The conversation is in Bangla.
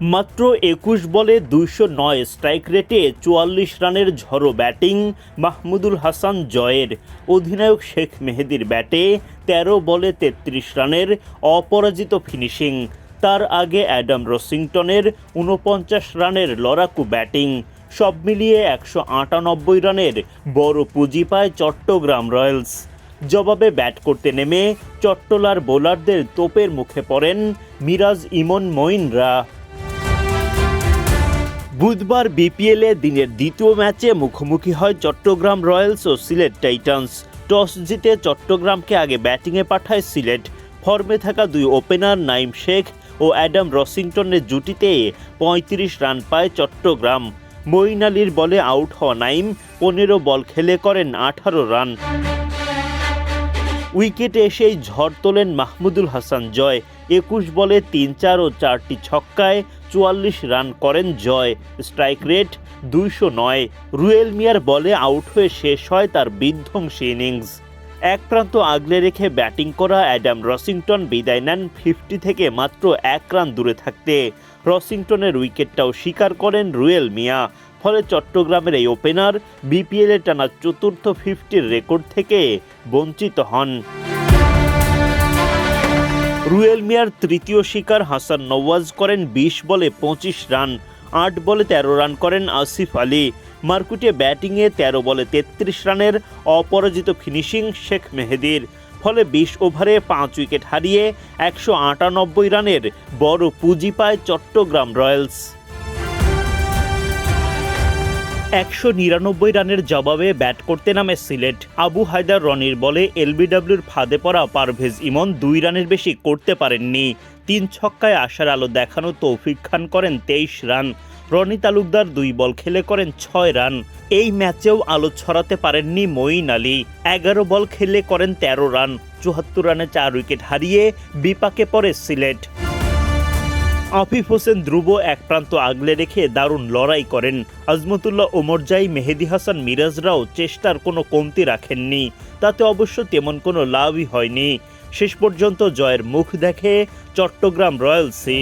মাত্র একুশ বলে দুইশো নয় স্ট্রাইক রেটে চুয়াল্লিশ রানের ঝড়ো ব্যাটিং মাহমুদুল হাসান জয়ের। অধিনায়ক শেখ মেহেদির ব্যাটে ১৩ বলে তেত্রিশ রানের অপরাজিত ফিনিশিং। তার আগে অ্যাডাম রসিংটনের উনপঞ্চাশ রানের লড়াকু ব্যাটিং। সব মিলিয়ে একশো আটানব্বই রানের বড় পুঁজি পায় চট্টগ্রাম রয়্যালস। জবাবে ব্যাট করতে নেমে চট্টলার বোলারদের তোপের মুখে পড়েন মিরাজ ইমন মঈনরা। বুধবার বিপিএলে দিনের দ্বিতীয় ম্যাচে মুখোমুখি হয় চট্টগ্রাম রয়্যালস ও সিলেট টাইটান্স। টস জিতে চট্টগ্রামকে আগে ব্যাটিংয়ে পাঠায় সিলেট। ফর্মে থাকা দুই ওপেনার নাইম শেখ ও অ্যাডাম রসিংটনের জুটিতে পঁয়ত্রিশ রান পায় চট্টগ্রাম। মঈন আলীর বলে আউট হওয়া নাইম, পনেরো বল খেলে করেন আঠারো রান। উইকেটে এসেই ঝড় তোলেন মাহমুদুল হাসান জয়। একুশ বলে তিন চার ও চারটি ছক্কায় চুয়াল্লিশ রান করেন জয়। স্ট্রাইক রেট দুইশো নয়। রুয়েল মিয়ার বলে আউট হয়ে শেষ হয় তার বিধ্বংসী ইনিংস। এক প্রান্ত আগলে রেখে ব্যাটিং করা অ্যাডাম রসিংটন বিদায় নেন ফিফটি থেকে মাত্র এক রান দূরে থাকতে। রসিংটনের উইকেটটাও স্বীকার করেন রুয়েল মিয়া। ফলে চট্টগ্রামের এই ওপেনার বিপিএলে টানা চতুর্থ ফিফটির রেকর্ড থেকে বঞ্চিত হন। রুয়েল মিয়ার তৃতীয় শিকার হাসান নওয়াজ করেন বিশ বলে পঁচিশ রান, আট বলে তেরো রান করেন আসিফ আলী। মার্কুটে ব্যাটিংয়ে তেরো বলে তেত্রিশ রানের অপরাজিত ফিনিশিং শেখ মেহেদির। ফলে বিশ ওভারে পাঁচ উইকেট হারিয়ে একশো আটানব্বই রানের বড় পুঁজি পায় চট্টগ্রাম রয়্যালস। একশো নিরানব্বই রানের জবাবে ব্যাট করতে নামে সিলেট। আবু হায়দার রনির বলে এলবিডব্লিউর ফাঁদে পড়া পারভেজ ইমন দুই রানের বেশি করতে পারেননি। তিন ছক্কায় আশার আলো দেখানো তৌফিক খান করেন তেইশ রান। রনি তালুকদার দুই বল খেলে করেন ছয় রান। এই ম্যাচেও আলো ছড়াতে পারেননি মঈন আলী। এগারো বল খেলে করেন তেরো রান। চুয়াত্তর রানে চার উইকেট হারিয়ে বিপাকে পড়ে সিলেট। আফিফ হোসেন ধ্রুব এক প্রান্ত আগলে রেখে দারুণ লড়াই করেন। আজমতুল্লাহ ওমরজাই মেহেদি হাসান মিরাজরাও চেষ্টার কোনো কমতি রাখেননি। তাতে অবশ্য তেমন কোনো লাভই হয়নি। শেষ পর্যন্ত জয়ের মুখ দেখে চট্টগ্রাম রয়্যালসি